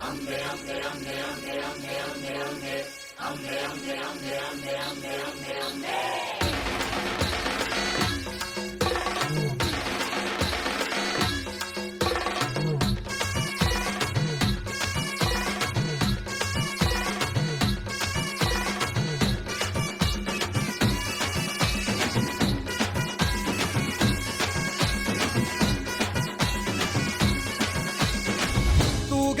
Amne, amne, amne, amne, amne, amne, amne, amne, amne, amne, amne, amne, amne, amne,